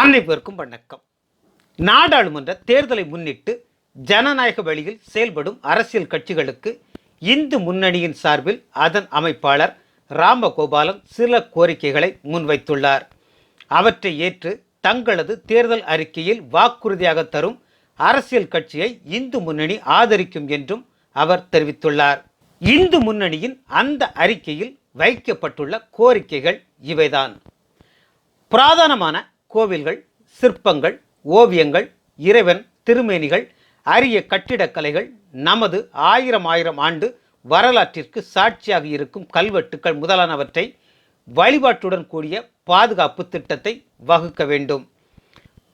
அனைவருக்கும் வணக்கம். நாடாளுமன்ற தேர்தலை முன்னிட்டு ஜனநாயக வழியில் செயல்படும் அரசியல் கட்சிகளுக்கு இந்து முன்னணியின் சார்பில் அதன் அமைப்பாளர் ராமகோபாலன் சில கோரிக்கைகளை முன்வைத்துள்ளார். அவற்றை ஏற்று தங்களது தேர்தல் அறிக்கையில் வாக்குறுதியாக தரும் அரசியல் கட்சியை இந்து முன்னணி ஆதரிக்கும் என்றும் அவர் தெரிவித்துள்ளார். இந்து முன்னணியின் அந்த அறிக்கையில் வைக்கப்பட்டுள்ள கோரிக்கைகள் இவைதான். பிராதானமான கோவில்கள் சிற்பங்கள் ஓவியங்கள் இறைவன் திருமேனிகள் அரிய கட்டிடக்கலைகள் நமது ஆயிரம் ஆயிரம் ஆண்டு வரலாற்றிற்கு சாட்சியாக இருக்கும் கல்வெட்டுக்கள் முதலானவற்றை வழிபாட்டுடன் கூடிய பாதுகாப்பு திட்டத்தை வகுக்க வேண்டும்.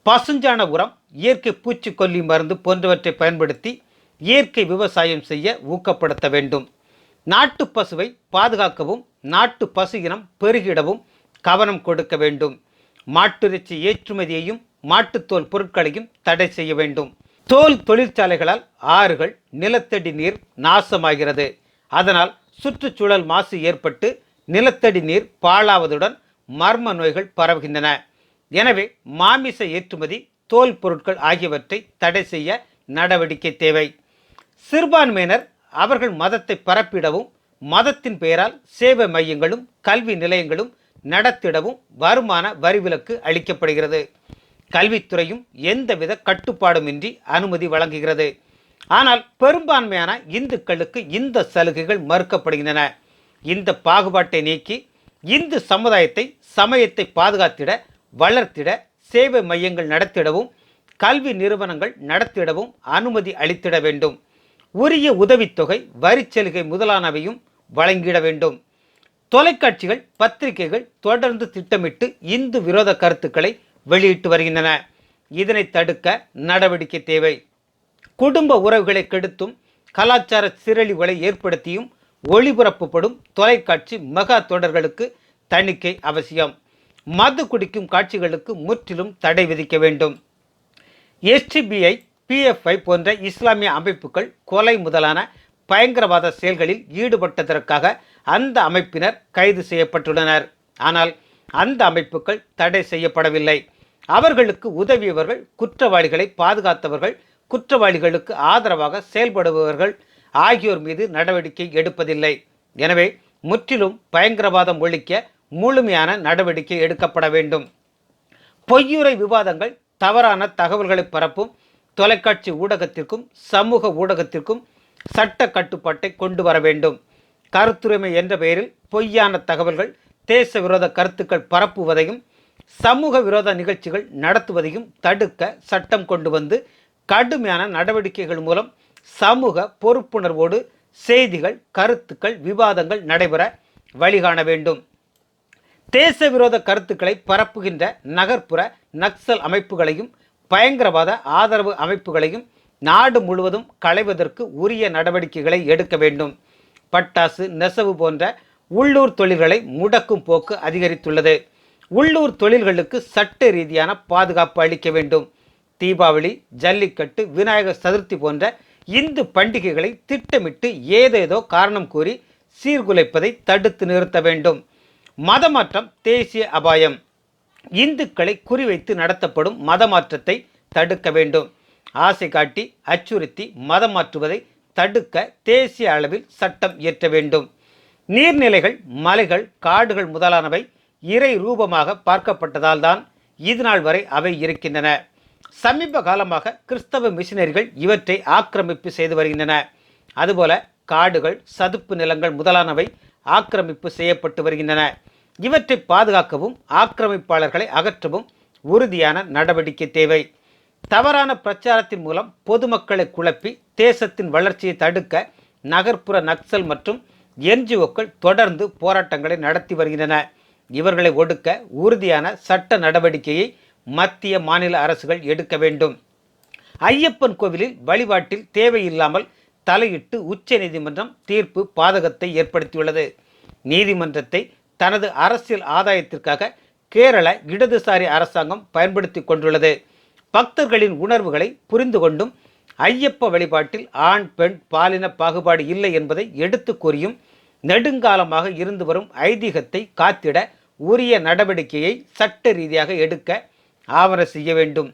பசுஞ்சாண உரம் இயற்கை பூச்சிக்கொல்லி மருந்து போன்றவற்றை பயன்படுத்தி இயற்கை விவசாயம் செய்ய ஊக்கப்படுத்த வேண்டும். நாட்டு பசுவை பாதுகாக்கவும் நாட்டு பசு இனம் பெருகிடவும் கவனம் கொடுக்க வேண்டும். மாட்டிறைச்சி ஏற்றுமதியையும் மாட்டுத்தோல் பொருட்களையும் தடை செய்ய வேண்டும். தோல் தொழிற்சாலைகளால் ஆறுகள் நிலத்தடி நீர் நாசமாகிறது. அதனால் சுற்றுச்சூழல் மாசு ஏற்பட்டு நிலத்தடி நீர் பாழாவதுடன் மர்ம நோய்கள் பரவுகின்றன. எனவே மாமிச ஏற்றுமதி தோல் பொருட்கள் ஆகியவற்றை தடை செய்ய நடவடிக்கை தேவை. சிறுபான்மையினர் அவர்கள் மதத்தை பரப்பிடவும் மதத்தின் பெயரால் சேவை மையங்களும் கல்வி நிலையங்களும் நடத்திடவும் வருமான வரிவிலக்கு அளிக்கப்படுகிறது. கல்வித்துறையும் எந்தவித கட்டுப்பாடுமின்றி அனுமதி வழங்குகிறது. ஆனால் பெரும்பான்மையான இந்துக்களுக்கு இந்த சலுகைகள் மறுக்கப்படுகின்றன. இந்த பாகுபாட்டை நீக்கி இந்து சமுதாயத்தை சமயத்தை பாதுகாத்திட வளர்த்திட சேவை மையங்கள் நடத்திடவும் கல்வி நிறுவனங்கள் நடத்திடவும் அனுமதி அளித்திட வேண்டும். உரிய உதவித்தொகை வரிச்சலுகை முதலானவையும் வழங்கிட வேண்டும். தொலைக்காட்சிகள் பத்திரிகைகள் தொடர்ந்து திட்டமிட்டு இந்து விரோத கருத்துக்களை வெளியிட்டு வருகின்றன. இதனை தடுக்க நடவடிக்கை தேவை. குடும்ப உறவுகளை கெடுத்தும் கலாச்சார சீரழிவுகளை ஏற்படுத்தியும் ஒளிபரப்பப்படும் தொலைக்காட்சி மெகா தொடர்களுக்கு தணிக்கை அவசியம். மது குடிக்கும் காட்சிகளுக்கு முற்றிலும் தடை விதிக்க வேண்டும். எஸ்டிபிஐ பிஎஃப்ஐ போன்ற இஸ்லாமிய அமைப்புகள் கொலை முதலான பயங்கரவாத செயல்களில் ஈடுபட்டதற்காக அந்த அமைப்பினர் கைது செய்யப்பட்டுள்ளனர். ஆனால் அந்த அமைப்புகள் தடை செய்யப்படவில்லை. அவர்களுக்கு உதவியவர்கள் குற்றவாளிகளை பாதுகாத்தவர்கள் குற்றவாளிகளுக்கு ஆதரவாக செயல்படுபவர்கள் ஆகியோர் மீது நடவடிக்கை எடுப்பதில்லை. எனவே முற்றிலும் பயங்கரவாதம் ஒழிக்க முழுமையான நடவடிக்கை எடுக்கப்பட வேண்டும். பொய்யுரை விவாதங்கள் தவறான தகவல்களை பரப்பும் தொலைக்காட்சி ஊடகத்திற்கும் சமூக ஊடகத்திற்கும் சட்ட கட்டுப்பாட்டை கொண்டு வர வேண்டும். கருத்துரிமை என்ற பெயரில் பொய்யான தகவல்கள் தேச விரோத கருத்துக்கள் பரப்புவதையும் சமூக விரோத நிகழ்ச்சிகள் நடத்துவதையும் தடுக்க சட்டம் கொண்டு வந்து கடுமையான நடவடிக்கைகள் மூலம் சமூக பொறுப்புணர்வோடு செய்திகள் கருத்துக்கள் விவாதங்கள் நடைபெற வழிகாண வேண்டும். தேச விரோத கருத்துக்களை பரப்புகின்ற நகர்ப்புற நக்சல் அமைப்புகளையும் பயங்கரவாத ஆதரவு அமைப்புகளையும் நாடு முழுவதும் களைவதற்கு உரிய நடவடிக்கைகளை எடுக்க வேண்டும். பட்டாசு நெசவு போன்ற உள்ளூர் தொழில்களை முடக்கும் போக்கு அதிகரித்துள்ளது. உள்ளூர் தொழில்களுக்கு சட்ட ரீதியான பாதுகாப்பு அளிக்க வேண்டும். தீபாவளி ஜல்லிக்கட்டு விநாயகர் சதுர்த்தி போன்ற இந்து பண்டிகைகளை திட்டமிட்டு ஏதேதோ காரணம் கூறி சீர்குலைப்பதை தடுத்து நிறுத்த வேண்டும். மதமாற்றம் தேசிய அபாயம். இந்துக்களை குறிவைத்து நடத்தப்படும் மதமாற்றத்தை தடுக்க வேண்டும். ஆசை காட்டி அச்சுறுத்தி மதம் மாற்றுவதை தடுக்க தேசிய அளவில் சட்டம் இயற்ற வேண்டும். நீர்நிலைகள் மலைகள் காடுகள் முதலானவை இறை ரூபமாக பார்க்கப்பட்டதால் தான் இதுநாள் வரை அவை இருக்கின்றன. சமீப காலமாக கிறிஸ்தவ மிஷினரிகள் இவற்றை ஆக்கிரமிப்பு செய்து வருகின்றன. அதுபோல காடுகள் சதுப்பு நிலங்கள் முதலானவை ஆக்கிரமிப்பு செய்யப்பட்டு வருகின்றன. இவற்றை பாதுகாக்கவும் ஆக்கிரமிப்பாளர்களை அகற்றவும் உறுதியான நடவடிக்கை தேவை. தவறான பிரச்சாரத்தின் மூலம் பொதுமக்களை குழப்பி தேசத்தின் வளர்ச்சியை தடுக்க நகர்ப்புற நக்சல் மற்றும் என்ஜிஓக்கள் தொடர்ந்து போராட்டங்களை நடத்தி வருகின்றன. இவர்களை ஒடுக்க உறுதியான சட்ட நடவடிக்கையை மத்திய மாநில அரசுகள் எடுக்க வேண்டும். ஐயப்பன் கோவிலில் வழிபாட்டில் தேவையில்லாமல் தலையிட்டு உச்சநீதிமன்றம் தீர்ப்பு பாதகத்தை ஏற்படுத்தியுள்ளது. நீதிமன்றத்தை தனது அரசியல் ஆதாயத்திற்காக கேரள இடதுசாரி அரசாங்கம் பயன்படுத்தி கொண்டுள்ளது. பக்தர்களின் உணர்வுகளை புரிந்து கொண்டும் ஐயப்ப வழிபாட்டில் ஆண் பெண் பாலின பாகுபாடு இல்லை என்பதை எடுத்து கூறியும் நெடுங்காலமாக இருந்து வரும் ஐதீகத்தை காத்திட உரிய நடவடிக்கையை சட்ட ரீதியாக எடுக்க ஆவண செய்ய வேண்டும்.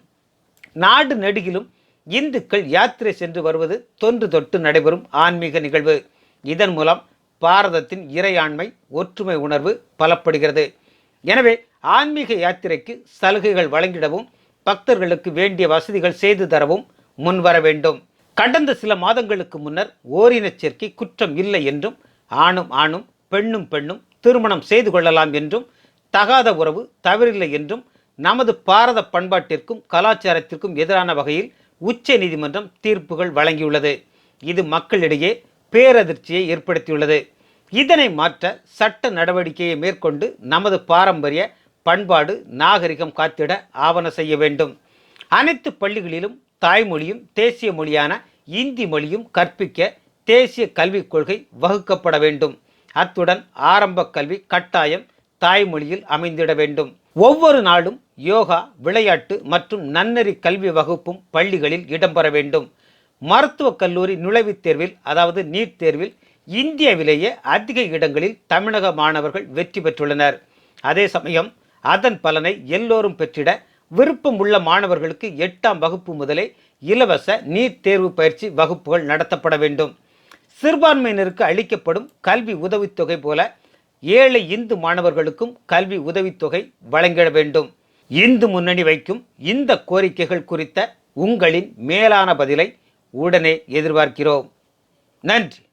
நாடு நெடுகிலும் இந்துக்கள் யாத்திரை சென்று வருவது தொன்று தொட்டு நடைபெறும் ஆன்மீக நிகழ்வு. இதன் மூலம் பாரதத்தின் இறையாண்மை ஒற்றுமை உணர்வு பலப்படுகிறது. எனவே ஆன்மீக யாத்திரைக்கு சலுகைகள் வழங்கிடவும் பக்தர்களுக்கு வேண்டிய வசதிகள் செய்து தரவும் முன்வர வேண்டும். கடந்த சில மாதங்களுக்கு முன்னர் ஓரினச் சேர்க்கை குற்றம் இல்லை என்றும் ஆணும் ஆணும் பெண்ணும் பெண்ணும் திருமணம் செய்து கொள்ளலாம் என்றும் தகாத உறவு தவறில்லை என்றும் நமது பாரத பண்பாட்டிற்கும் கலாச்சாரத்திற்கும் எதிரான வகையில் உச்ச நீதிமன்றம் தீர்ப்புகள் வழங்கியுள்ளது. இது மக்களிடையே பேரதிர்ச்சியை ஏற்படுத்தியுள்ளது. இதனை மாற்ற சட்ட நடவடிக்கையை மேற்கொண்டு நமது பாரம்பரிய பண்பாடு நாகரிகம் காத்திட ஆவண செய்ய வேண்டும். அனைத்து பள்ளிகளிலும் தாய்மொழியும் தேசிய மொழியான இந்தி மொழியும் கற்பிக்க தேசிய கல்விக் கொள்கை வகுக்கப்பட வேண்டும். அத்துடன் ஆரம்ப கல்வி கட்டாயம் தாய்மொழியில் அமைந்திட வேண்டும். ஒவ்வொரு நாளும் யோகா விளையாட்டு மற்றும் நன்னெறி கல்வி வகுப்பும் பள்ளிகளில் இடம்பெற வேண்டும். மருத்துவக் கல்லூரி நுழைவுத் தேர்வில் அதாவது நீட் தேர்வில் இந்தியாவிலேயே அதிக இடங்களில் தமிழக மாணவர்கள் வெற்றி பெற்றுள்ளனர். அதே சமயம் அதன் பலனை எல்லோரும் பெற்றிட விருப்பம் உள்ள மாணவர்களுக்கு எட்டாம் வகுப்பு முதலே இலவச நீட் தேர்வு பயிற்சி வகுப்புகள் நடத்தப்பட வேண்டும். சிறுபான்மையினருக்கு அளிக்கப்படும் கல்வி உதவித்தொகை போல ஏழை இந்து மாணவர்களுக்கும் கல்வி உதவித்தொகை வழங்கிட வேண்டும். இந்து முன்னணி வைக்கும் இந்த கோரிக்கைகள் குறித்த உங்களின் மேலான பதிலை உடனே எதிர்பார்க்கிறோம். நன்றி.